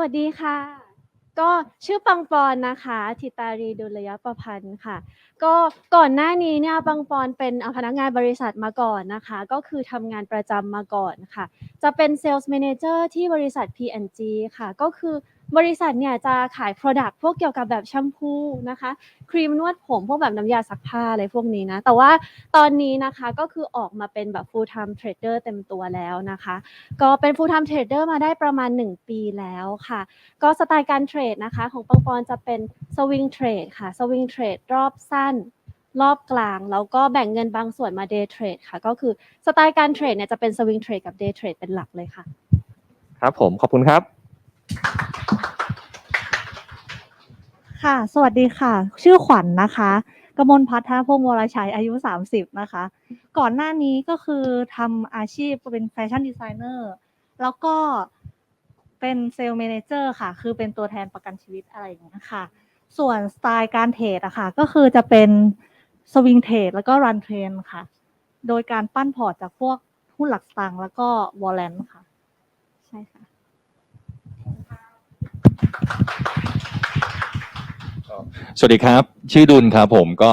วัสดีค่ะ ก็ชื่อปังปอนนะคะ ธิตารีดุลยประพันธ์ค่ะ ก็ก่อนหน้านี้เนี่ยปังปอนเป็นพนักงานบริษัทมาก่อนนะคะ ก็คือทำงานประจำมาก่อนค่ะ จะเป็นเซลส์แมเนเจอร์ที่บริษัท P&G ค่ะ ก็คือ บริษัทเนี่ยจะขาย Product พวกเกี่ยวกับแบบแชมพูนะคะครีมนวดผมพวกแบบน้ำยาซักผ้าอะไรพวกนี้นะแต่ว่าตอนนี้นะคะก็คือออกมาเป็นแบบ full time trader เต็มตัวแล้วนะคะ ก็เป็น full time trader มาได้ประมาณ 1 ปีแล้วค่ะ ก็สไตล์การเทรดนะคะ ของปังปอนจะเป็น swing trade ค่ะ swing trade รอบสั้นรอบกลาง แล้วก็แบ่งเงินบางส่วนมา day trade ค่ะ ก็คือสไตล์การเทรดเนี่ยจะเป็น swing trade กับ day trade เป็นหลักเลยค่ะ ครับผมขอบคุณครับ ค่ะ สวัสดีค่ะ ชื่อขวัญนะคะ กมลพัฒนพงศ์วรชัยอายุ 30 นะคะ ก่อนหน้านี้ก็คือทำอาชีพเป็นแฟชั่นดีไซเนอร์ แล้วก็เป็นเซลล์ m ม n เจอร์ค่ะ คือเป็นตัวแทนประกันชีวิตอะไรอย่างเงี้ยค่ะ ส่วนสไตล์การเทรดอะค่ะ ก็คือจะเป็นสวิงเทรดแล้วก็รันเทรนค่ะ โดยการปั้นพอร์ตจากพวกหุ้นหลักตางค์แล้วก็วอลเลนค่ะ ใช่ค่ะ สวัสดีครับ ชื่อดุลครับผมก็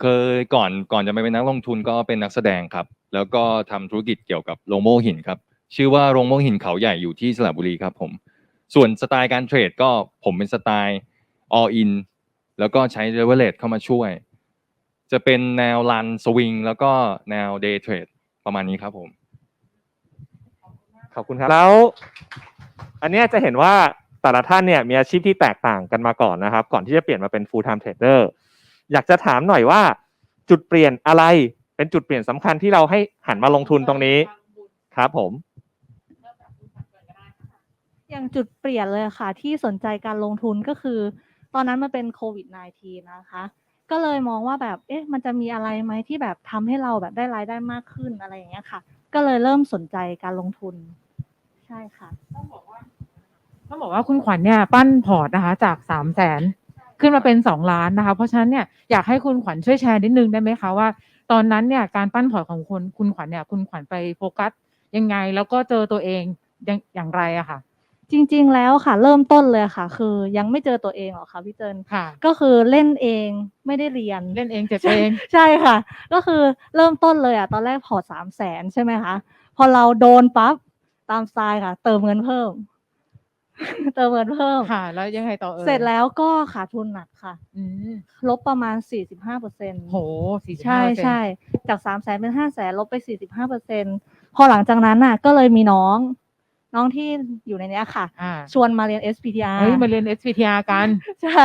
เคยก่อนก่อนจะมาเป็นนักลงทุนก็เป็นนักแสดงครับ แล้วก็ทำธุรกิจเกี่ยวกับโรงโม่หินครับ ชื่อว่าโรงโม่หินเขาใหญ่อยู่ที่สระบุรีครับผม ส่วนสไตล์การเทรดก็ผมเป็นสไตล์ all in แล้วก็ใช้ leverage เข้ามาช่วย จะเป็นแนว run swing แล้วก็แนว day trade ประมาณนี้ครับผม ขอบคุณครับ แล้ว อันเนี้ยจะเห็นว่า แต่ละท่านเนี่ยมีอาชีพที่แตกต่างกันมาก่อนนะครับ ก่อนที่จะเปลี่ยนมาเป็น full time trader อยากจะถามหน่อยว่า จุดเปลี่ยนอะไรเป็นจุดเปลี่ยนสำคัญที่เราให้หันมาลงทุนตรงนี้ครับผมอย่างจุดเปลี่ยนเลยค่ะ ที่สนใจการลงทุนก็คือ ตอนนั้นมันเป็นโควิด -19 นะคะ ก็เลยมองว่าแบบเอ๊ะมันจะมีอะไรไหมที่แบบทำให้เราแบบได้รายได้มากขึ้นอะไรอย่างเงี้ยค่ะ ก็เลยเริ่มสนใจการลงทุน ใช่ค่ะต้องบอกว่า คุณขวัญเนี่ยปั้นพอร์ตนะคะจากสามแสนขึ้นมาเป็นสองล้านนะคะ เพราะฉะนั้นเนี่ยอยากให้คุณขวัญช่วยแชร์นิดนึงได้ไหมคะว่า ตอนนั้นเนี่ยการปั้นพอร์ตของคุณคุณขวัญเนี่ยคุณขวัญไปโฟกัสยังไง แล้วก็เจอตัวเองยังอย่างไรอะค่ะ จริง ๆ แล้วค่ะ เริ่มต้นเลยค่ะ คือยังไม่เจอตัวเองหรอกค่ะพี่เจินค่ะ ก็คือเล่นเองไม่ได้เรียน เล่นเองเจ็บใช่เองใช่ค่ะ ก็คือเริ่มต้นเลยอะตอนแรกพอร์ตสามแสนใช่ไหมคะพอเราโดนปั๊บตามสไตล์ค่ะ เติมเงินเพิ่ม เติมเงินเพิ่มค่ะ แล้วยังไงต่อเออเสร็จแล้วก็ขาดทุนหนักค่ะอืมลบประมาณสี่สิบห้าเปอร์เซ็นต์โหสี่สิบใช่ห้าใช่จากสามแสนเป็นห้าแสนลบไปสี่สิบห้าเปอร์เซ็นพอหลังจากนั้นน่ะ ก็เลยมีน้อง น้องที่อยู่ในเนี้ยค่ะ อ่าชวนมาเรียน SPTR เฮ้ยมาเรียน SPTR กัน ใช่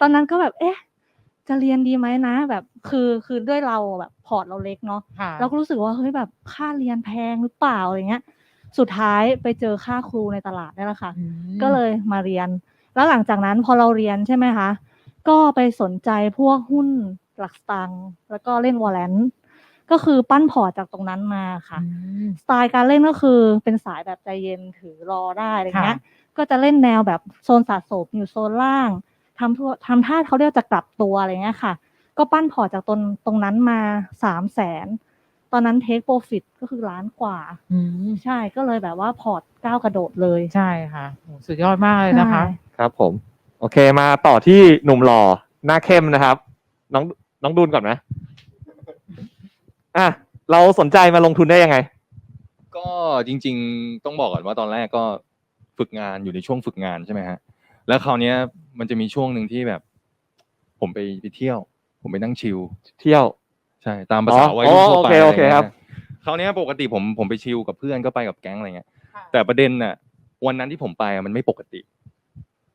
ตอนนั้นก็แบบ เอ๊ะ จะเรียนดีไหมนะ แบบคือคือด้วยเราแบบพอร์ตเราเล็กเนาะค่ะ เราก็รู้สึกว่าเฮ้ยแบบค่าเรียนแพงหรือเปล่าอะไรเงี้ย สุดท้ายไปเจอค่าครูในตลาดนี่แหละค่ะอืมก็เลยมาเรียน แล้วหลังจากนั้นพอเราเรียนใช่ไหมคะ ก็ไปสนใจพวกหุ้นหลักสตางค์แล้วก็เล่นวอลเลนก็คือปั้นพอร์ตจากตรงนั้นมาค่ะอืมสไตล์การเล่นก็คือเป็นสายแบบใจเย็นถือรอได้อะไรเงี้ยค่ะก็จะเล่นแนวแบบโซนสะสมอยู่โซนล่างทำทั่วทำท่าเขาเรียกจะกลับตัวอะไรเงี้ยค่ะ ก็ปั้นพอร์ตจากตรงตรงนั้นมาสามแสนต อนนั้นเทคโปรฟิตก็คือล้านกว่า อืมใช่ก็เลยแบบว่าพอร์ตก้าวกระโดดเลยใช่ค่ะโหสุดยอดมากเลยนะคะใช่ครับผม โอเคมาต่อที่หนุ่มหล่อหน้าเข้มนะครับ น้องน้องดูนก่อนไหมอะเราสนใจมาลงทุนได้ยังไง ก็จริง ๆ ต้องบอกก่อนว่าตอนแรกก็ฝึกงานอยู่ในช่วงฝึกงานใช่ไหมฮะ แล้วคราวเนี้ยมันจะมีช่วงหนึ่งที่แบบ ผมไปไปเที่ยว ผมไปนั่งชิล เที่ยว ใช่ตามภาษาอ๋อวัยรุ่นทั่วไปโอเคโอเคะไงี้ยครับคราวเนี้ยปกติผมผมไปชิลกับเพื่อนก็ไปกับแก๊งอะไรเงี้ยค่ะแต่ประเด็นน่ะ วันนั้นที่ผมไปอะมันไม่ปกติ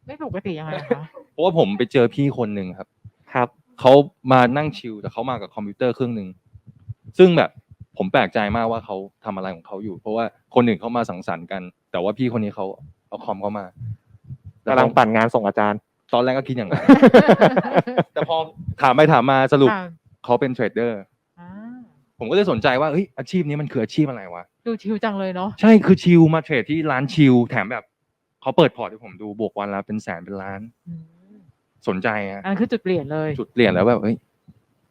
ไม่ปกติยังไงคะเพราะว่าผมไปเจอพี่คนหนึ่งครับ ครับเขามานั่งชิลแต่เขามากับคอมพิวเตอร์เครื่องหนึ่งซึ่งแบบผมแปลกใจมากว่าเขาทำอะไรของเขาอยู่ เพราะว่าคนอื่นเขามาสังสรรค์กัน แต่ว่าพี่คนนี้เขาเอาคอมเขามากำลังปั่นงานส่งอาจารย์ ตอนแรกก็คิดอย่างนั้นแต่พอถามไปถามมาสรุปค่ะ เขาเป็นเทรดเดอร์ อ่าผมก็เลยสนใจว่าเฮ้ยอาชีพนี้มันคืออาชีพอะไรวะ ดูชิวจังเลยเนาะใช่คือชิลมาเทรดที่ร้านชิลแถมแบบเขาเปิดพอร์ตให้ผมดูบวกวันละเป็นแสนเป็นล้าน อืมสนใจอะอันนนคือจุดเปลี่ยนเลย จุดเปลี่ยนแล้วแบบเฮ้ย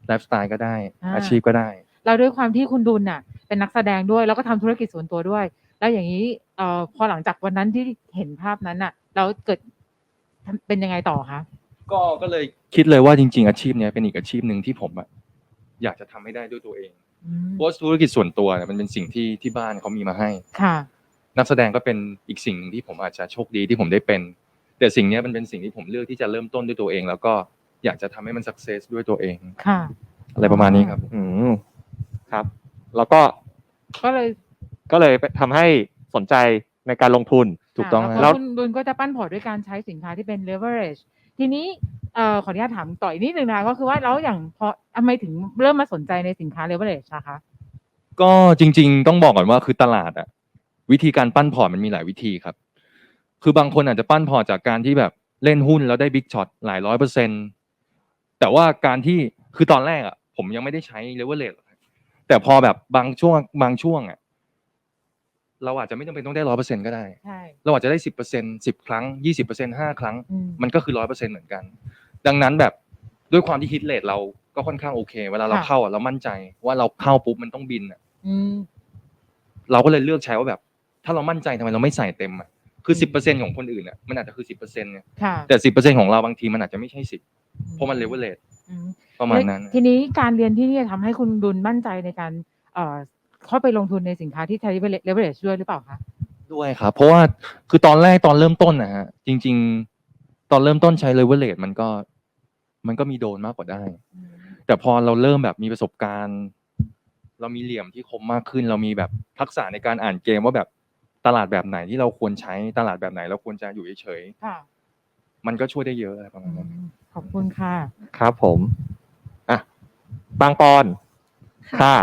ไลฟ์สไตล์ก็ได้ อ่า อาชีพก็ได้ เราด้วยความที่คุณดุลน่ะ เป็นนักแสดงด้วยแล้วก็ทำธุรกิจส่วนตัวด้วย แล้วอย่างนี้เอ่อพอหลังจากวันนั้นที่เห็นภาพนั้นน่ะแล้วเกิดเป็นยังไงต่อคะก็ก็เลยคิดเลยว่าจริง ๆ อาชีพเนี้ยเป็นอีกอาชีพหนึ่งที่ผมอะ อยากจะทำให้ได้ด้วยตัวเองอืมเพราะว่าธุรกิจส่วนตัวเนี่ยมันเป็นสิ่งที่ที่บ้านเขามีมาให้ ค่ะ นักแสดงก็เป็นอีกสิ่งหนึ่งที่ผมอาจจะโชคดีที่ผมได้เป็น แต่สิ่งเนี้ยมันเป็นสิ่งที่ผมเลือกที่จะเริ่มต้นด้วยตัวเอง แล้วก็อยากจะทำให้มันสักเซสด้วยตัวเอง ค่ะ อะไรประมาณนี้ครับ อืมครับ แล้วก็ก็เลยก็เลยทำให้สนใจในการลงทุน ถูกต้อง ค่ะนะแล้แล้ววคุณดุลก็จะปั้นพอร์ตด้วยการใช้สินค้าที่เป็น leverage ทีนี้ เอ่อขออนุญาตถามต่ออีกนิดนึงนะคะก็คือว่าแล้วอย่างพอทำไมถึงเริ่มมาสนใจในสินค้า leverage นะคะก็จริง ๆ ต้องบอกก่อนว่าคือตลาดอะวิธีการปั้นพอร์ตมันมีหลายวิธีครับ คือบางคนอาจจะปั้นพอร์ตจากการที่แบบเล่นหุ้นแล้วได้บิ๊กช็อตหลายร้อยเปอร์เซ็นต์แต่ว่าการที่คือตอนแรกอะผมยังไม่ได้ใช้เลเวลเลทแต่พอแบบบางช่วงบางช่วงอะ เราอาจจะไม่จำเป็นต้องได้ร้อยเปอร์เซ็นก็ได้ ใช่เราอาจจะได้สิบเปอร์เซ็นสิบครั้งยี่สิบเปอร์เซ็นห้าครั้ง อืม มันก็คือร้อยเปอร์เซ็นเหมือนกัน ดังนั้นแบบด้วยความที่ฮิตเลทเราก็ค่อนข้างโอเค เวลาเราค่ะ เข้าอะเรามั่นใจว่าเราเข้าปุ๊บมันต้องบินอะอืม เราก็เลยเลือกใช้ว่าแบบ ถ้าเรามั่นใจทำไมเราไม่ใส่เต็มอะคืออืสิบมเปอร์เซ็นของคนอื่นอะมันอาจจะคือสิบเปอร์เซ็นเนี่ยค่ะแต่สิบเปอร์เซ็นของเราบางทีมันอาจจะไม่ใช่สิบเพราะมันเลเวลเลทอืมประมาณนั้น ทีนี้การเรียนที่นี่ทำให้คุณดุลมั่นใจในการเอ่อ เข้าไปลงทุนในสินค้าที่ใช้ leverage ด้วยหรือเปล่าคะ ด้วยครับเพราะว่าคือตอนแรกตอนเริ่มต้นนะฮะจริง ๆ ตอนเริ่มต้นใช้เลเวลเลทมันก็ มันก็มีโดนมากกว่าได้ แต่พอเราเริ่มแบบมีประสบการณ์ เรามีเหลี่ยมที่คมมากขึ้น เรามีแบบทักษะในการอ่านเกมว่าแบบตลาดแบบไหนที่เราควรใช้ตลาดแบบไหนเราควรจะอยู่เฉยค่ะๆมันก็ช่วยได้เยอะอะไรประมาณนั้น ขอบคุณค่ะ ครับผม อะ บางปอน ค่ะ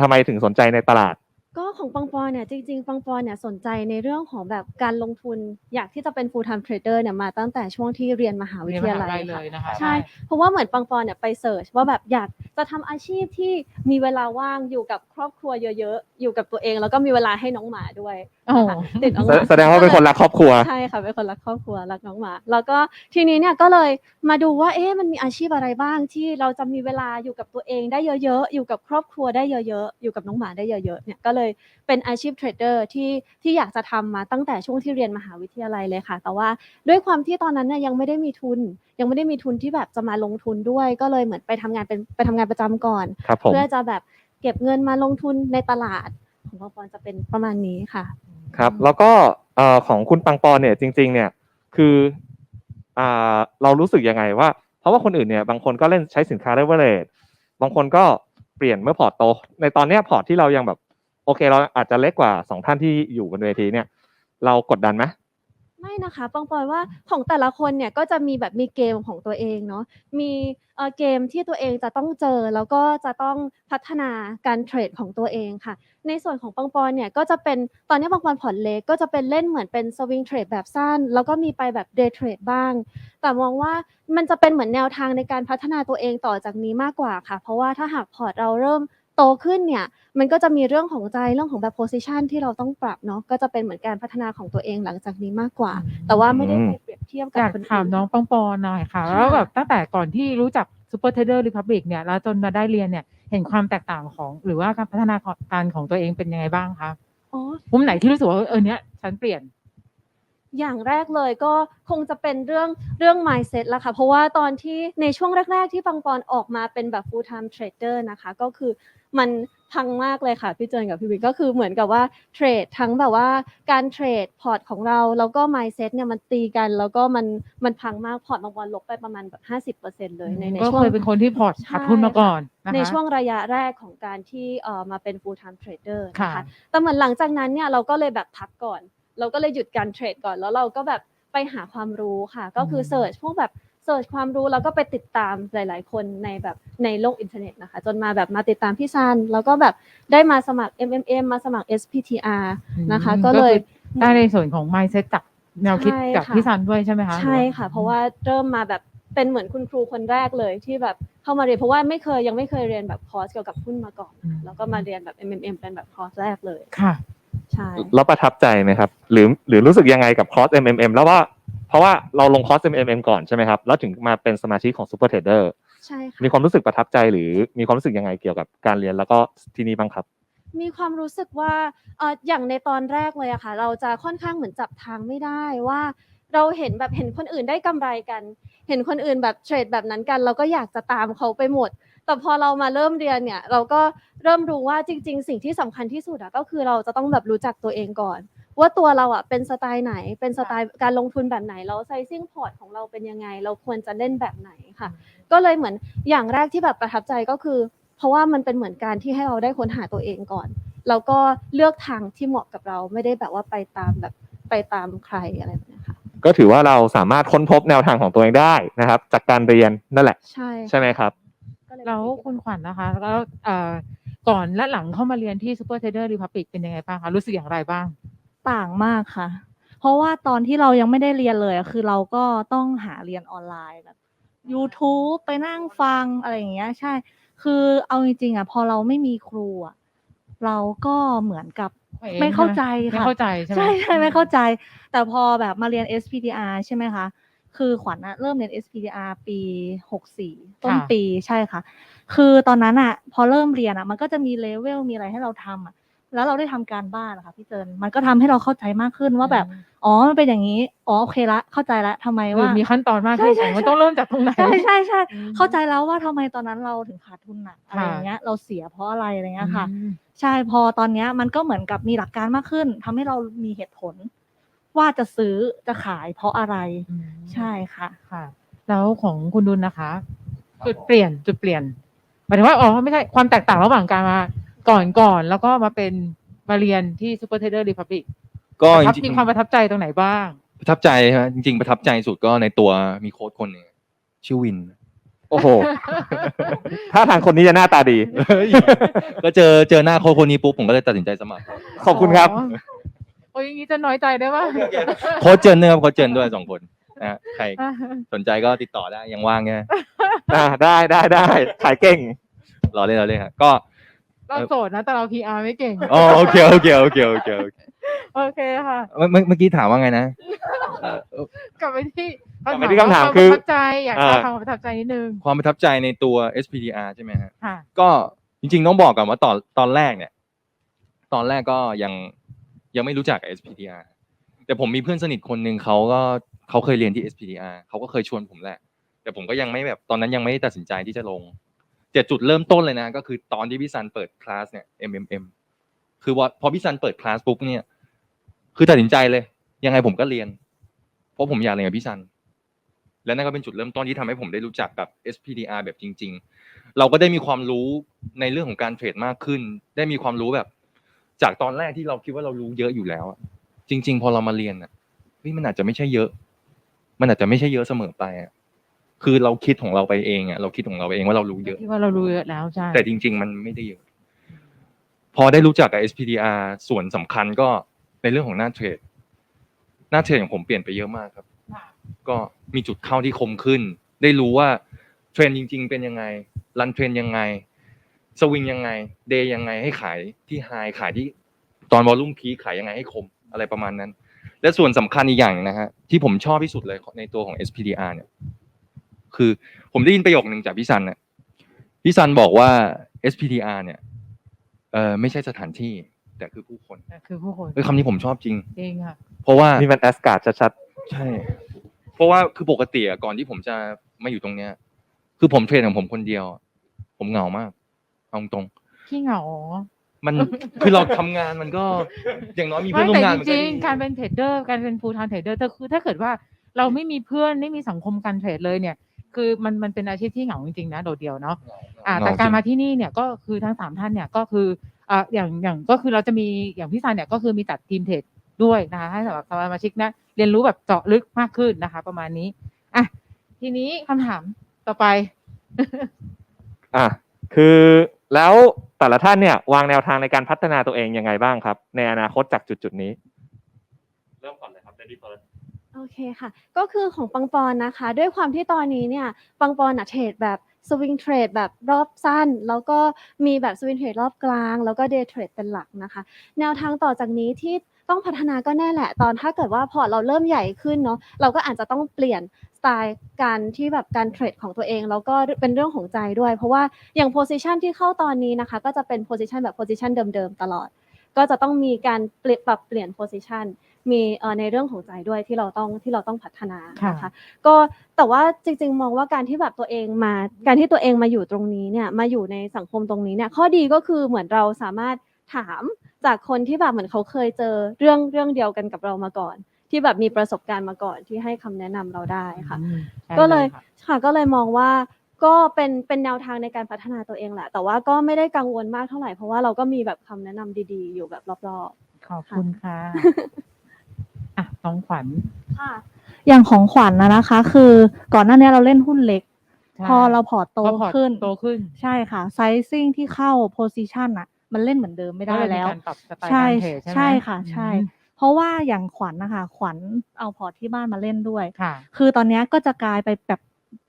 ทำไมถึงสนใจในตลาด ก็ของปังปอนเนี่ยจริงๆปังปอนเนี่ยสนใจในเรื่องของแบบการลงทุนอยากที่จะเป็น full time trader เนี่ยมาตั้งแต่ช่วงที่เรียนมหาวิทยาลัยเรีนมหเลค่ะยนะคะใช่เพราะว่าเหมือนปังปอนเนี่ยไปเสิร์ชว่าแบบอยากจะทำอาชีพที่มีเวลาว่างอยู่กับครอบครัวเยอะๆ อยู่กับตัวเอง แล้วก็มีเวลาให้น้องหมาด้วยโอ้โหนะคะติดน้องหแสมาแสดงว่าเป็นคนรักครอบครัวใช่ค่ะเป็นคนรักครอบครัวรักน้องหมา แล้วก็ทีนี้เนี่ยก็เลยมาดูว่าเอ๊ะมันมีอาชีพอะไรบ้างที่เราจะมีเวลาอยู่กับตัวเองได้เยอะๆ อยู่กับครอบครัวได้เยอะๆ อยู่กับน้องหมาได้เยอะๆ เนี่ยก็เลยเป็นอาชีพเทรดเดอร์ที่ที่อยากจะทำมาตั้งแต่ช่วงที่เรียนมหาวิทยาลัยเลยค่ะ แต่ว่าด้วยความที่ตอนนั้นเนี่ยยังไม่ได้มีทุน ยังไม่ได้มีทุนที่แบบจะมาลงทุนด้วย ก็เลยเหมือนไปทำงานเป็นไปทำงานประจำก่อนครับผมเพื่อจะแบบเก็บเงินมาลงทุนในตลาดของปอปอนจะเป็นประมาณนี้ค่ะ ครับแล้วก็เอ่อของคุณปังปอนเนี่ยจริง ๆ เนี่ยคืออ่าเรารู้สึกยังไงว่า เพราะว่าคนอื่นเนี่ยบางคนก็เล่นใช้สินค้า leverage บางคนก็เปลี่ยนเมื่อพอร์ตโต ในตอนเนี้ยพอร์ตที่เรายังแบบโอเคเราอาจจะเล็กกว่าสองท่านที่อยู่บนเวทีเนี่ย เรากดดันไหมไม่นะคะปองปอยว่าของแต่ละคนเนี่ยก็จะมีแบบมีเกมของตัวเองเนาะมีเกมที่ตัวเองจะต้องเจอ แล้วก็จะต้องพัฒนาการเทรดของตัวเองค่ะ ในส่วนของปังปอนเนี่ยก็จะเป็นตอนนี้ปังปอนผ่อนเล็กก็จะเป็นเล่นเหมือนเป็นสวิงเทรดแบบสั้น แล้วก็มีไปแบบเดย์เทรดบ้าง แต่มองว่ามันจะเป็นเหมือนแนวทางในการพัฒนาตัวเองต่อจากนี้มากกว่าค่ะ เพราะว่าถ้าหากพอร์ตเราเริ่ม โตขึ้นเนี่ยมันก็จะมีเรื่องของใจเรื่องของแบบ position ที่เราต้องปรับเนาะก็จะเป็นเหมือนการพัฒนาของตัวเองหลังจากนี้มากกว่า แต่ว่าไม่ได้ไปเปรียบเทียบกับอยากคนอื่นถามน้องปังปอนหน่อยค่ะค่ะ แล้วแบบตั้งแต่ก่อนที่รู้จัก Super Trader Republic เนี่ยแล้วจนมาได้เรียนเนี่ยเห็นความแตกต่างของ หรือว่าการพัฒนาการของตัวเองเป็นยังไงบ้างคะอ๋อ มุมไหนที่รู้สึกว่าเออเนี้ยฉันเปลี่ยน อย่างแรกเลยก็คงจะเป็นเรื่องเรื่อง mindset ละค่ะ เพราะว่าตอนที่ในช่วงแรก ๆ ที่ปังปอนออกมาเป็นแบบ full time trader นะคะ ก็คือ มันพังมากเลยค่ะพี่เจนกับพี่วิกก็คือเหมือนกับว่าเทรดทั้งแบบว่าการเทรดพอร์ตของเราแล้วก็ mindset เนี่ยมันตีกัน แล้วก็มันมันพังมากพอร์ตบางวันลบไปประมาณแบบ50%เลยในในก็ช่วงเคยเป็นคนที่พอร์ตขาดทุนมาก่อนนะคะในช่วงระยะแรกของการที่เอ่อมาเป็น full time trader ค่ะนะคะแต่เหมือนหลังจากนั้นเนี่ยเราก็เลยแบบพักก่อน เราก็เลยหยุดการเทรดก่อนแล้วเราก็แบบไปหาความรู้ค่ะ ก็คือเสิร์ชพวกแบบ เสิร์ชความรู้แล้วก็ไปติดตามหลาย ๆ คนในแบบในโลกอินเทอร์เน็ตนะคะ จนมาแบบมาติดตามพี่ซันแล้วก็แบบได้มาสมัคร MMM มาสมัคร SPTR นะคะอืมก็เลยคือได้ในส่วนของ mindset จากแนวคิดใช่จากค่ะพี่ซันด้วยใช่ไหมคะใช่ค่ะ เพราะว่าเริ่มมาแบบเป็นเหมือนคุณครูคนแรกเลยที่แบบเข้ามาเรียนเพราะว่าไม่เคยยังไม่เคยเรียนแบบคอร์สเกี่ยวกับหุ้นมาก่อนอืมแล้วก็มาเรียนแบบ MMM เป็นแบบคอร์สแรกเลยค่ะใช่แล้วประทับใจไหมครับ หรือหรือรู้สึกยังไงกับคอร์ส MMM แล้วว่า เพราะว่าเราลงคอร์ส MMM ก่อนใช่ไหมครับ แล้วถึงมาเป็นสมาชิกของ Super Trader ใช่ค่ะมีความรู้สึกประทับใจหรือมีความรู้สึกยังไงเกี่ยวกับการเรียนแล้วก็ที่นี่บ้างครับ มีความรู้สึกว่าเอ่ออย่างในตอนแรกเลยอะค่ะ เราจะค่อนข้างเหมือนจับทางไม่ได้ว่าเราเห็นแบบเห็นคนอื่นได้กำไรกัน เห็นคนอื่นแบบเทรดแบบนั้นกัน เราก็อยากจะตามเขาไปหมด แต่พอเรามาเริ่มเรียนเนี่ย เราก็เริ่มรู้ว่าจริง ๆ สิ่งที่สำคัญที่สุดอะก็คือเราจะต้องแบบรู้จักตัวเองก่อน ว่าตัวเราอะเป็นสไตล์ไหน เป็นสไตล์การลงทุนแบบไหนแล้วไซซิ่งพอร์ตของเราเป็นยังไง เราควรจะเล่นแบบไหนค่ะ ก็เลยเหมือนอย่างแรกที่แบบประทับใจก็คือ เพราะว่ามันเป็นเหมือนการที่ให้เราได้ค้นหาตัวเองก่อน แล้วก็เลือกทางที่เหมาะกับเราไม่ได้แบบว่าไปตามแบบไปตามใครอะไรแบบเนี้ยค่ะก็ถือว่าเราสามารถค้นพบแนวทางของตัวเองได้นะครับ จากการเรียนนั่นแหละ ใช่ใช่ไหมครับก็เยแล้วคุณขวัญนะคะแล้วเอ่อก่อนและหลังเข้ามาเรียนที่ Super Trader Republic เป็นยังไงบ้างคะรู้สึกอย่างไรบ้าง ต่างมากค่ะ เพราะว่าตอนที่เรายังไม่ได้เรียนเลยอะคือเราก็ต้องหาเรียนออนไลน์แบบ YouTube ไปนั่งฟังอะไรอย่างเงี้ย ใช่ คือเอาจริงๆอะพอเราไม่มีครูอะเราก็เหมือนกับเองไม่เข้าใจไม่ค่ะ เข้าใจใช่ไหม ใช่ใช่ไม่เข้าใจ แต่พอแบบมาเรียน SPDR ใช่ไหมคะ คือขวัญอะเริ่มเรียน SPDR ปี 64 ต้นปีใช่ค่ะ คือตอนนั้นอะพอเริ่มเรียนอะมันก็จะมีเลเวลมีอะไรให้เราทำอะ แล้วเราได้ทำการบ้านอะค่ะพี่เจินมันก็ทำให้เราเข้าใจมากขึ้นว่าแบบอ๋อมันเป็นอย่างนี้อ๋อโอเคละ เข้าใจละทำไมคือว่ามีขั้นตอนมากใช่ขึ้นใช่อ๋อมันต้องเริ่มจากตรงไหนใช่ใช่ใช่อืมเข้าใจแล้วว่าทำไมตอนนั้นเราถึงขาดทุนหนักอะไรค่ะอย่างเงี้ย เราเสียเพราะอะไรอะไรเงี้ยค่ะอืมใช่พอตอนเนี้ยมันก็เหมือนกับมีหลักการมากขึ้นทำให้เรามีเหตุผล ว่าจะซื้อจะขายเพราะอะไรอืมใช่ค่ะค่ะ แล้วของคุณดุลนะคะ จุดเปลี่ยนจุดเปลี่ยนหมายถึงว่าอ๋อไม่ใช่ความแตกต่างระหว่างการมา ก่อนก่อนแล้วก็มาเป็นมาเรียนที่ Super Trader Republic ก็ประจทับริงมีความประทับใจตรงไหนบ้างๆประทับใจฮะจริง ๆ ประทับใจสุดก็ในตัวมีโค้ชคนหนึ่งชื่อวิน โอ้โห ถ้าทางคนนี้จะหน้าตาดี ก็เจอเจอหน้าโค้ชคนนี้ปุ๊บผมก็เลยตัดสินใจสมัครขอบคุณครับอ๋อโอ้ยอย่างนี้จะน้อยใจได้ป่ะโค้ชเจนด้วยครับโค้ชเจนด้วยสองคนนะฮะใครสนใจก็ติดต่อได้ยังว่างไงอ่าได้ได้ได้ขายเก่ง รอเล่นรอเล่นครับก็ เราโสดนะ แต่เรา PR ไม่เก่ง อ๋อโอเคโอเคโอเคโอเคโอเคโอเคค่ะ เมื่อเมื่อเมื่อกี้ถามว่าไงนะเอ่อ กลับไปที่กลับไปที่คำถามวามคือประทับใจอยากจะอ่าทำความประทับใจนิดนึงความประทับใจในตัว SPDR ใช่ไหมฮะ ค่ะ ก็จริงๆต้องบอกก่อนว่าตอนตอนแรกเนี่ย ตอนแรกก็ยังยังไม่รู้จักกับ SPDR แต่ผมมีเพื่อนสนิทคนหนึ่งเขาก็เขาเคยเรียนที่ SPDR เขาก็เคยชวนผมแหละ แต่ผมก็ยังไม่แบบตอนนั้นยังไม่ได้ตัดสินใจที่จะลง แต่จุดเริ่มต้นเลยนะ ก็คือตอนที่พี่ซันเปิดคลาสเนี่ย MMM คือว่าพอพี่ซันเปิดคลาสปุ๊บเนี่ย คือตัดสินใจเลย ยังไงผมก็เรียน เพราะผมอยากเรียนกับพี่ซัน และนั่นก็เป็นจุดเริ่มต้นที่ทำให้ผมได้รู้จักกับ SPDR แบบจริง ๆ เราก็ได้มีความรู้ในเรื่องของการเทรดมากขึ้น ได้มีความรู้แบบ จากตอนแรกที่เราคิดว่าเรารู้เยอะอยู่แล้วจริง ๆ พอเรามาเรียนอะเฮ้ยมันอาจจะไม่ใช่เยอะ มันอาจจะไม่ใช่เยอะเสมอไปอะ คือเราคิดของเราไปเองอะเราคิดของเราเองว่าเรารู้เยอะ ที่ว่าเรารู้เยอะแล้วใช่แต่จริง ๆ มันไม่ได้เยอะพอได้รู้จักกับ SPDR ส่วนสำคัญก็ในเรื่องของหน้าเทรด หน้าเทรดของผมเปลี่ยนไปเยอะมากครับค่ะก็มีจุดเข้าที่คมขึ้น ได้รู้ว่าเทรนด์จริง ๆ เป็นยังไงรันเทรนยังไง สวิงยังไง เดย์ยังไงให้ขายที่ไฮขายที่ตอนวอลลุ่มพีขายยังไงให้คมอะไรประมาณนั้น และส่วนสำคัญอีกอย่างหนึ่งนะฮะที่ผมชอบที่สุดเลยในตัวของ SPDR เนี่ย คือ ผมได้ยินประโยคนึงจากพี่ซันน่ะพี่ซันบอกว่า SPDR เนี่ยเออไม่ใช่สถานที่ แต่คือผู้คนแต่คือผู้คนเออคำนี้ผมชอบจริง จริงค่ะ เพราะว่านี่มันแอสการ์ดชัดใช่ เพราะว่าคือปกติอะก่อนที่ผมจะมาอยู่ตรงเนี้ย คือผมเทรนของผมคนเดียวอะผมเหงามากเอาตรงขี้เหงาๆมันคือเราทำงานมันก็อย่างน้อยมีเพื่อนร่วแต่มงานจมันก็ริงดี ๆการเป็นเทรดเดอร์การเป็นฟูล i m เทรดเดอร์แต่คือถ้าเกิดว่าเราไม่มีเพื่อนไม่มีสังคมการเทรดเลยเนี่ย คือมันมันเป็นอาชีพที่เหงาจริงๆนะโดดเดี่ยวเนาะอ่าแต่การมาที่นี่เนี่ยก็คือทั้งสามท่านเนี่ยก็คืออ่าอย่างอย่างก็คือเราจะมีอย่างพี่ซันเนี่ยก็คือมีจัดทีมเทรดด้วยนะคะให้สำหรับสมาชิกนะเรียนรู้แบบเจาะลึกมากขึ้นนะคะ ประมาณนี้อะทีนี้คำถามต่อไปๆอะคือแล้วแต่ละท่านเนี่ยวางแนวทางในการพัฒนาตัวเองยังไงบ้างครับ ในอนาคตจากจุดๆนี้ เริ่มก่อนเลยครับเดดี้เฟิร์ส โอเคค่ะ ก็คือของปังปอนนะคะ ด้วยความที่ตอนนี้เนี่ย ปังปอนอะเทรดแบบสวิงเทรดแบบรอบสั้น แล้วก็มีแบบสวิงเทรดรอบกลาง แล้วก็เดย์เทรดเป็นหลักนะคะ แนวทางต่อจากนี้ที่ต้องพัฒนาก็แน่แหละ ตอนถ้าเกิดว่าพอร์ตเราเริ่มใหญ่ขึ้นเนาะ เราก็อาจจะต้องเปลี่ยนสไตล์การที่แบบการเทรดของตัวเอง แล้วก็เป็นเรื่องของใจด้วย เพราะว่าอย่างโพซิชันที่เข้าตอนนี้นะคะ ก็จะเป็นโพซิชันแบบโพซิชันเดิมๆตลอด ก็จะต้องมีการเปลี่ยนปรับเปลี่ยนโพซิชัน มีเอ่อในเรื่องของใจด้วยที่เราต้องที่เราต้องพัฒนานะคะก็แต่ว่าจริง ๆ มองว่าการที่แบบตัวเองมาการที่ตัวเองมาอยู่ตรงนี้เนี่ยมาอยู่ในสังคมตรงนี้เนี่ยข้อดีก็คือเหมือนเราสามารถถามจากคนที่แบบเหมือนเขาเคยเจอเรื่องเรื่องเดียวกันกับเรามาก่อน ที่แบบมีประสบการณ์มาก่อนที่ให้คำแนะนำเราได้ค่ะอืมใช่ก็เลยค่ะค่ะก็เลยมองว่าก็เป็นเป็นแนวทางในการพัฒนาตัวเองแหละ แต่ว่าก็ไม่ได้กังวลมากเท่าไหร่เพราะว่าเราก็มีแบบคำแนะนำดีๆ อยู่แบบรอบขอบคุณค่ะ อะน้องขวัญๆค่ะอย่างของขวัญนะนะคะ คือก่อนหน้านี้เราเล่นหุ้นเล็กใช่พอเราพอร์ตโตพอพอร์ตขึ้น โตขึ้น ใช่ค่ะ ไซซิ่งที่เข้าโพซิชันอะมันเล่นเหมือนเดิมไม่ได้ก็เลยมีแล้วการปรับสไตล์ใช่การเทรดใช่ไหมใช่ค่ะ ใช่อืมเพราะว่าอย่างขวัญนะคะ ขวัญเอาพอร์ตที่บ้านมาเล่นด้วยค่ะคือตอนเนี้ยก็จะกลายไปแบบ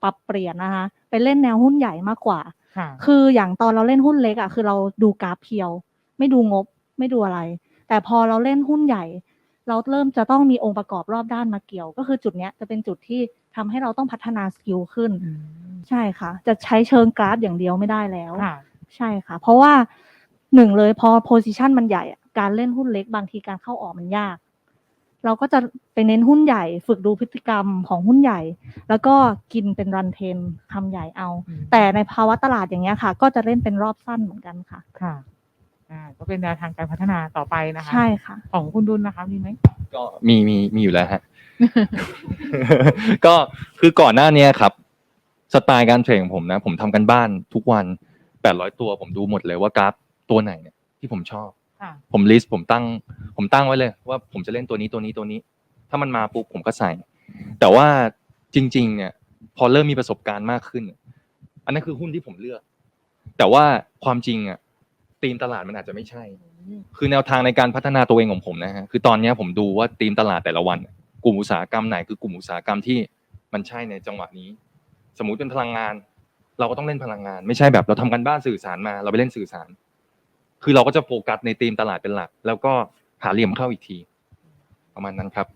ปรับเปลี่ยนนะคะ ไปเล่นแนวหุ้นใหญ่มากกว่าค่ะคืออย่างตอนเราเล่นหุ้นเล็กอะคือเราดูกราฟเพียว ไม่ดูงบ ไม่ดูอะไร แต่พอเราเล่นหุ้นใหญ่ เราเริ่มจะต้องมีองค์ประกอบรอบด้านมาเกี่ยว ก็คือจุดเนี้ยจะเป็นจุดที่ทำให้เราต้องพัฒนาสกิลขึ้นอืมใช่ค่ะ จะใช้เชิงกราฟอย่างเดียวไม่ได้แล้วค่ะใช่ค่ะ เพราะว่าหนึ่งเลยพอโพซิชันมันใหญ่อะการเล่นหุ้นเล็กบางทีการเข้าออกมันยาก เราก็จะไปเน้นหุ้นใหญ่ ฝึกดูพฤติกรรมของหุ้นใหญ่ แล้วก็กินเป็นรันเทนทำใหญ่เอาอืมแต่ในภาวะตลาดอย่างเงี้ยค่ะ ก็จะเล่นเป็นรอบสั้นเหมือนกันค่ะค่ะ อ่าก็เป็นแนวทางการพัฒนาต่อไปนะคะใช่ค่ะ ของคุณดุลนะคะมีไหม ก็มีมีมีอยู่แล้วฮะ ก็คือก่อนหน้าเนี้ยครับ สไตล์การเทรดของผมนะ ผมทำกันบ้านทุกวันแปดร้อยตัวผมดูหมดเลยว่ากราฟตัวไหนเนี่ยที่ผมชอบ ค่ะ ผมลิสต์ผมตั้ง ผมตั้งไว้เลย ว่าผมจะเล่นตัวนี้ตัวนี้ตัวนี้ ถ้ามันมาปุ๊บผมก็ใส่ แต่ว่าจริง ๆ เนี่ย พอเริ่มมีประสบการณ์มากขึ้น อันนั้นคือหุ้นที่ผมเลือก แต่ว่าความจริงอะ ธีมตลาดมันอาจจะไม่ใช่ คือแนวทางในการพัฒนาตัวเองของผมนะฮะคือตอนเนี้ยผมดูว่าธีมตลาดแต่ละวัน กลุ่มอุตสาหกรรมไหนคือกลุ่มอุตสาหกรรมที่มันใช่ในจังหวะนี้ สมมุติเป็นพลังงาน เราก็ต้องเล่นพลังงาน ไม่ใช่แบบเราทำกันบ้านสื่อสารมาเราไปเล่นสื่อสาร คือเราก็จะโฟกัสในธีมตลาดเป็นหลัก แล้วก็หาเหลี่ยมเข้าอีกที ประมาณนั้นครับ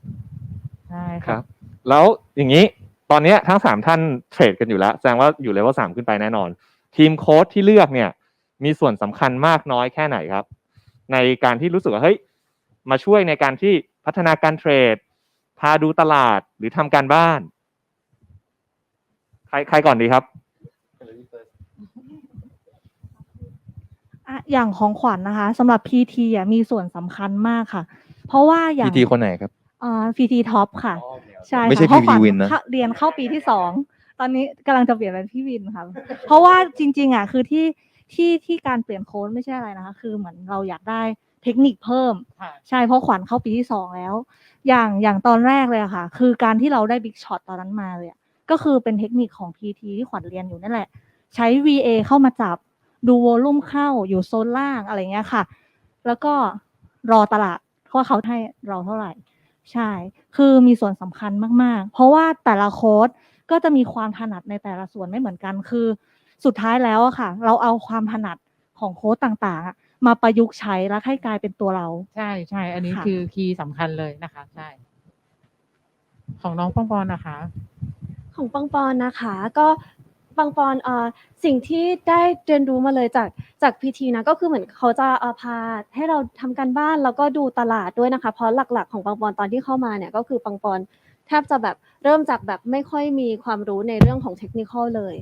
ใช่คค่ะรับ แล้วอย่างนี้ตอนเนี้ยทั้งสามท่านเทรดกันอยู่แล้วแสดงว่าอยู่เลเวลสามขึ้นไปแน่นอน ทีมโค้ชที่เลือกเนี่ย มีส่วนสำคัญมากน้อยแค่ไหนครับ ในการที่รู้สึกว่าเฮ้ยมาช่วยในการที่พัฒนาการเทรด พาดูตลาดหรือทำการบ้าน ใครใครก่อนดีครับอะอย่างของขวัญนะคะสำหรับ PT อะมีส่วนสำคัญมากค่ะ เพราะว่าอย่าง PT คนไหนครับเอ่อ PT Top ค่ะ ใช่ไม่ใช่ค่ะเพราะข PT วัญ Win นะเข้าเรียนเข้าปีที่สองตอนนี้กำลังจะเปลี่ยนเป็นพี่วินค่ะ เพราะว่าจริง ๆ อะ คือที่ ที่ที่การเปลี่ยนโค้ดไม่ใช่อะไรนะคะ คือเหมือนเราอยากได้เทคนิคเพิ่มค่ะใช่เพราะขวัญเข้าปีที่สองแล้ว อย่างอย่างตอนแรกเลยอะค่ะ คือการที่เราได้บิ๊กช็อตตอนนั้นมาเลยอะก็คือเป็นเทคนิคของ PT ที่ขวัญเรียนอยู่นั่นแหละ ใช้ VA เข้ามาจับดูโวลุ่มเข้าอยู่โซนล่างอะไรเงี้ยค่ะ แล้วก็รอตลาดว่าเขาให้เราเท่าไหร่ ใช่ คือมีส่วนสำคัญมาก ๆ เพราะว่าแต่ละโค้ดก็จะมีความถนัดในแต่ละส่วนไม่เหมือนกัน คือ สุดท้ายแล้วอะค่ะ เราเอาความถนัดของโค้ดต่างๆอะมาประยุกต์ใช้แล้วให้กลายเป็นตัวเรา ใช่ใช่ อันนี้ค่ะ คือคีย์สำคัญเลยนะคะ ใช่ ของน้องปองปอนนะคะ ของปังปอนนะคะก็ปังปอนเอ่อสิ่งที่ได้เรียนรู้มาเลยจากจากพีทีนะก็คือเหมือนเขาจะเอ่อพาให้เราทำการบ้านแล้วก็ดูตลาดด้วยนะคะเพราะหลักๆ ของปังปอนตอนที่เข้ามาเนี่ยก็คือปังปอนแทบจะแบบเริ่มจากแบบไม่ค่อยมีความรู้ในเรื่องของเทคนิคเลย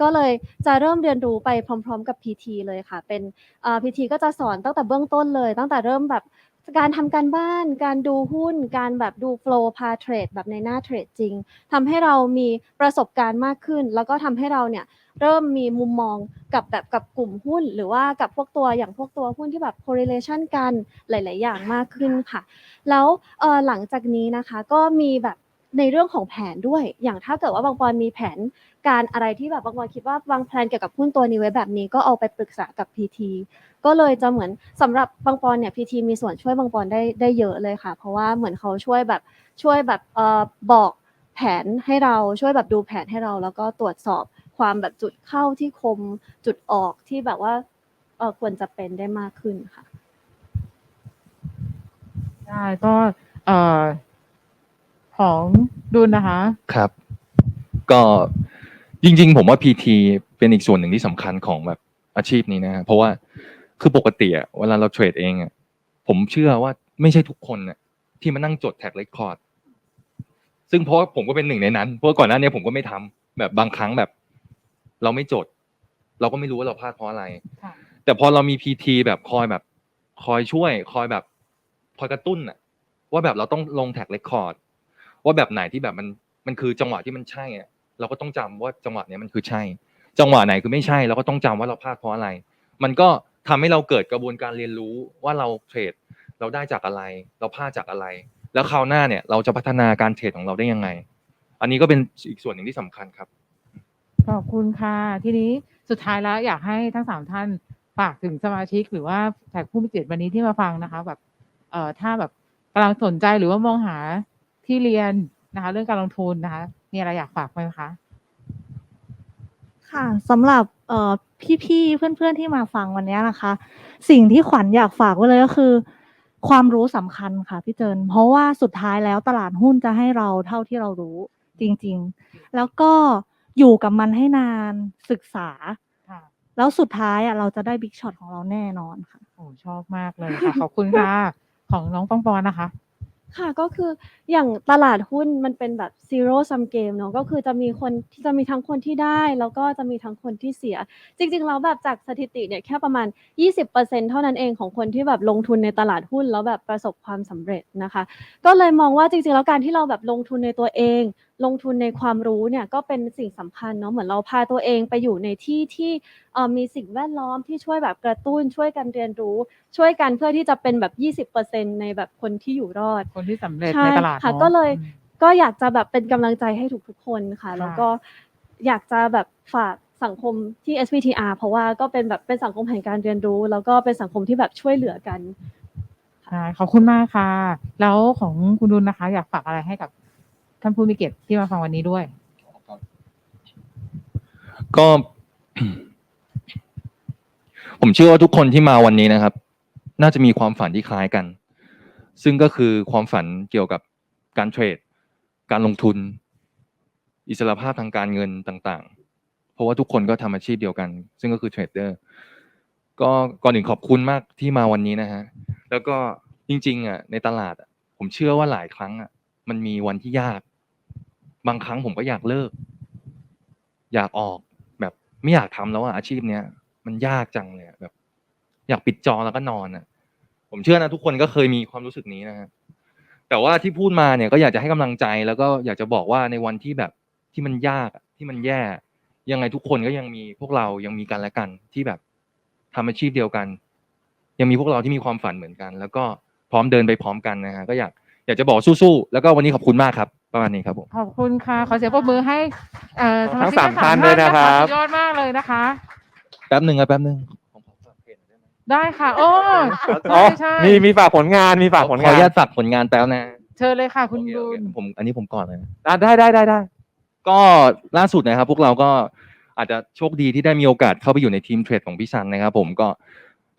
ก็เลยจะเริ่มเรียนรู้ไปพร้อม ๆ กับ PT เลยค่ะ เป็นเอ่อ PT ก็จะสอนตั้งแต่เบื้องต้นเลย ตั้งแต่เริ่มแบบการทำการบ้าน การดูหุ้น การแบบดูโฟล์พาเทรดแบบในหน้าเทรดจริงทำให้เรามีประสบการณ์มากขึ้น แล้วก็ทำให้เราเนี่ยเริ่มมีมุมมองกับแบบกับกลุ่มหุ้น หรือว่ากับพวกตัวอย่างพวกตัวหุ้นที่แบบ correlation กันหลาย ๆ อย่างมากขึ้นค่ะ แล้วหลังจากนี้นะคะก็มีแบบ ในเรื่องของแผนด้วย อย่างถ้าเกิดว่าบางปอนมีแผนการอะไรที่แบบบางปอนคิดว่าวางแผนเกี่ยวกับหุ้นตัวนี้ไว้แบบนี้ก็เอาไปปรึกษากับ PT ก็เลยจะเหมือนสำหรับบางปอนเนี่ย PT มีส่วนช่วยบางปอนได้ได้เยอะเลยค่ะ เพราะว่าเหมือนเขาช่วยแบบช่วยแบบเอ่อบอกแผนให้เราช่วยแบบดูแผนให้เรา แล้วก็ตรวจสอบความแบบจุดเข้าที่คมจุดออกที่แบบว่าเออควรจะเป็นได้มากขึ้นค่ะใช่ก็เอ่อ ของดุลนะคะ ครับ ก็จริง ๆ ผมว่า PT เป็นอีกส่วนหนึ่งที่สำคัญของแบบอาชีพนี้นะฮะเพราะว่าคือปกติอะเวลาเราเทรดเองอะผมเชื่อว่าไม่ใช่ทุกคนน่ะที่มานั่งจดแท็กเรคคอร์ดซึ่งเพราะว่าผมก็เป็นหนึ่งในนั้น เพราะว่าก่อนหน้านี้ผมก็ไม่ทำแบบบางครั้งแบบ เราไม่จด เราก็ไม่รู้ว่าเราพลาดเพราะอะไร ค่ะ แต่พอเรามีพีทีแบบคอยแบบ คอยช่วย คอยแบบ คอยกระตุ้นอะว่าแบบเราต้องลงแท็กเรคคอร์ด ว่าแบบไหนที่แบบมันมันคือจังหวะที่มันใช่อะเราก็ต้องจำว่าจังหวะเนี้ยมันคือใช่ จังหวะไหนคือไม่ใช่เราก็ต้องจำว่าเราพลาดเพราะอะไร มันก็ทำให้เราเกิดกระบวนการเรียนรู้ว่าเราเทรดเราได้จากอะไร เราพลาดจากอะไร แล้วคราวหน้าเนี่ย เราจะพัฒนาการเทรดของเราได้ยังไง อันนี้ก็เป็นอีกส่วนหนึ่งที่สำคัญครับขอบคุณค่ะทีนี้สุดท้ายแล้วอยากให้ทั้งสามท่านฝากถึงสมาชิก หรือว่าแขกผู้มีเกียรติวันนี้ที่มาฟังนะคะ แบบเอ่อถ้าแบบกำลังสนใจหรือว่ามองหา ที่เรียนนะคะ เรื่องการลงทุนนะคะ มีอะไรอยากฝากไหมคะค่ะสำหรับเอ่อพี่ๆเพื่อนๆที่มาฟังวันนี้นะคะ สิ่งที่ขวัญอยากฝากไว้เลยก็คือ ความรู้สำคัญค่ะพี่เจินเพราะว่าสุดท้ายแล้วตลาดหุ้นจะให้เราเท่าที่เรารู้จริง ๆ แล้วก็อยู่กับมันให้นานศึกษาค่ะแล้วสุดท้ายอะเราจะได้บิ๊กช็อตของเราแน่นอนค่ะโอ้ชอบมากเลยค่ะ ขอบคุณค่ะ ของน้องปองปอนนะคะ ค่ะก็คืออย่างตลาดหุ้นมันเป็นแบบ zero sum game เนาะก็คือจะมีคนที่จะมีทั้งคนที่ได้ แล้วก็จะมีทั้งคนที่เสีย จริงๆแล้วแบบจากสถิติเนี่ยแค่ประมาณ 20%เท่านั้นเองของคนที่แบบลงทุนในตลาดหุ้นแล้วแบบประสบความสำเร็จนะคะ ก็เลยมองว่าจริงๆแล้วการที่เราแบบลงทุนในตัวเองลงทุนในความรู้เนี่ยก็เป็นสิ่งสำคัญเนาะเหมือนเราพาตัวเองไปอยู่ในที่ที่เอ่อมีสิ่งแวดล้อมที่ช่วยแบบกระตุ้น ช่วยกันเรียนรู้ ช่วยกันเพื่อที่จะเป็นแบบ 20%ในแบบคนที่อยู่รอด คนที่สำเร็จใช่ในตลาดค่ะนอก็เลยอืมก็อยากจะแบบเป็นกำลังใจให้ทุกๆคนค่ะค่ะ แล้วก็อยากจะแบบฝากสังคมที่ SPTR เพราะว่าก็เป็นแบบเป็นสังคมแห่งการเรียนรู้ แล้วก็เป็นสังคมที่แบบช่วยเหลือกันใช่ขอบคุณมากค่ะ แล้วของคุณดุลนะคะ อยากฝากอะไรให้กับ ท่านผู้มีเกียรติที่มาฟังวันนี้ด้วย ก็ ผมเชื่อว่าทุกคนที่มาวันนี้นะครับ น่าจะมีความฝันที่คล้ายกัน ซึ่งก็คือความฝันเกี่ยวกับการเทรด การลงทุน อิสรภาพทางการเงินต่าง ๆ เพราะว่าทุกคนก็ทำอาชีพเดียวกัน ซึ่งก็คือเทรดเดอร์ก็ก่อนอื่นขอบคุณมากที่มาวันนี้นะฮะ แล้วก็จริง ๆอะในตลาดอะผมเชื่อว่าหลายครั้งอะมันมีวันที่ยาก บางครั้งผมก็อยากเลิก อยากออกแบบไม่อยากทำแล้วอะอาชีพเนี้ยมันยากจังเลยแบบ อยากปิดจอแล้วก็นอนอะผมเชื่อนะทุกคนก็เคยมีความรู้สึกนี้นะฮะแต่ว่าที่พูดมาเนี่ยก็อยากจะให้กำลังใจแล้วก็อยากจะบอกว่าในวันที่แบบที่มันยากที่มันแย่ ยังไงทุกคนก็ยังมีพวกเรายังมีกันและกันที่แบบทำอาชีพเดียวกัน ยังมีพวกเราที่มีความฝันเหมือนกัน แล้วก็พร้อมเดินไปพร้อมกันนะฮะก็อยากอยากจะบอกสู้ๆแล้วก็วันนี้ขอบคุณมากครับ ประมาณนี้ครับผม ขอบคุณค่ะ ขอเสียงปรบมือให้เอ่อทั้งชิกสามท่านด้วยนะครับ สุดยอดมากเลยนะคะ แป๊บหนึ่งครับแป๊บหนึ่งผมขอฝากเพจหน่อยได้ไหมได้ค่ะ โอ้อ๋อใช่ใช่มีมีฝากผลงานมีฝากผลาของอนนุญาตฝากผลงานแป๊บนะเชิญเลยค่ะ คุณโอเโอดุเคลผมอันนี้ผมก่อนเลยนะ อะได้ได้ได้ได้ ก็ล่าสุดนะครับ พวกเราก็อาจจะโชคดีที่ได้มีโอกาสเข้าไปอยู่ในทีมเทรดของพี่ซันนะครับผมก็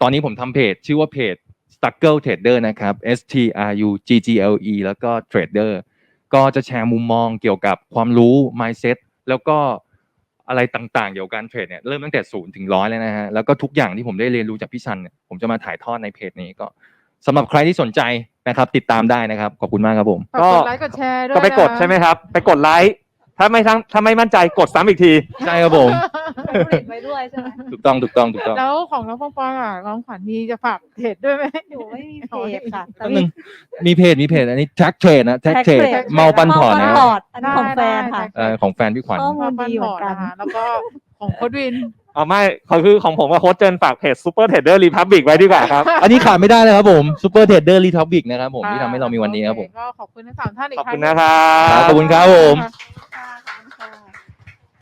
ตอนนี้ผมทำเพจ ชื่อว่าเพจ Struggle Trader นะครับ S T R U G G L E แล้วก็ Trader ก็จะแชร์มุมมองเกี่ยวกับความรู้ mindset แล้วก็อะไรต่างๆ เกี่ยวกับการเทรดเนี่ยเริ่มตั้งแต่ศูนย์ถึงร้อยเลยนะฮะแล้วก็ทุกอย่างที่ผมได้เรียนรู้จากพี่ซันเนี่ยผมจะมาถ่ายทอดในเพจนี้ก็สำหรับใครที่สนใจนะครับ ติดตามได้นะครับ ขอบคุณมากครับผม ฝากกดไลค์กดแชร์ด้วยก็ไปกดนะคะ ใช่ไหมครับ ไปกดไลค์ ถ้าไม่ทั้งถ้าไม่มั่นใจกดซ้ำอีกที ใช่ครับผมไว้ด้วยใช่ไหมถูกต้องถูกต้องถูกต้อง แล้วของน้องปองปองอะน้องขวัญมีจะฝากเพจด้วยไหม หนูไม่มีเพจค่ะแป๊บนึง มีเพจมีเพจ อันนี้แท็กเทรดนะแท็กเทรด Tag Trade เมาปันพอร์ตเมานะปันพอร์ตอันนี้ของแฟนค่ะ เอ่อของแฟนพี่ขวัญ ข้อมูลดีเหมือนกันะคะแล้วก็ของโคดวิน อ๋อไม่เขาคือของผมกับโค้ชเจนฝากเพจ Super Trader Republic ไว้ดีกว่าครับ อันนี้ขาดไม่ได้เลยครับผมซูเปอร์เทรดเดอร์รีทอปิกนะครับผมที่ทำให้เรามีวันนี้ครับผมโอเก็ขอบคุณทั้งสามท่านอีกขอบรั้ง คุณนะครัครับบขอบคุณครับผมค่ะ